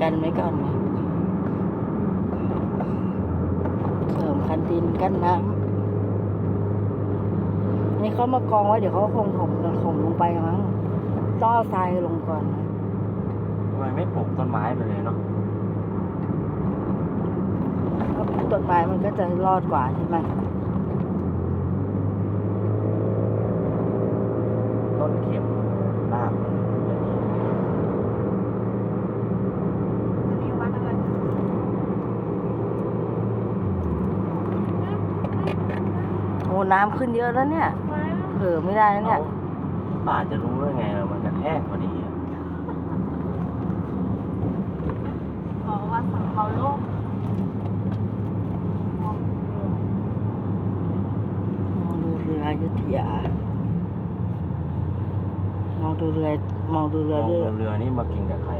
กันไว้ก่อนไงเสริมคันดินกั้นน้ำนี่เขามากองไว้เดี๋ยวเขาคงถมถมลงไปมั้งต้องเอาทรายลงก่อนนะทำไมไม่ปลูกต้นไม้ไปเลยเนาะถ้าปลูกต้นไม้มันก็จะรอดกว่าใช่ไหมต้นเข็มรากมันอย่างนี้ อันนี้วัดอะไร โอ้ น้ำขึ้นเยอะแล้วเนี่ยไม้เผลอไม่ได้แล้วเนี่ยป่าจะรู้ได้ไงว่ามันกระแทกพอดีอะขอวัดสังเขาโลกมองดูเรืออยุธยามองดูเรือมองดูเรืมอองด้วยเรือนี่มากินกับใครอะม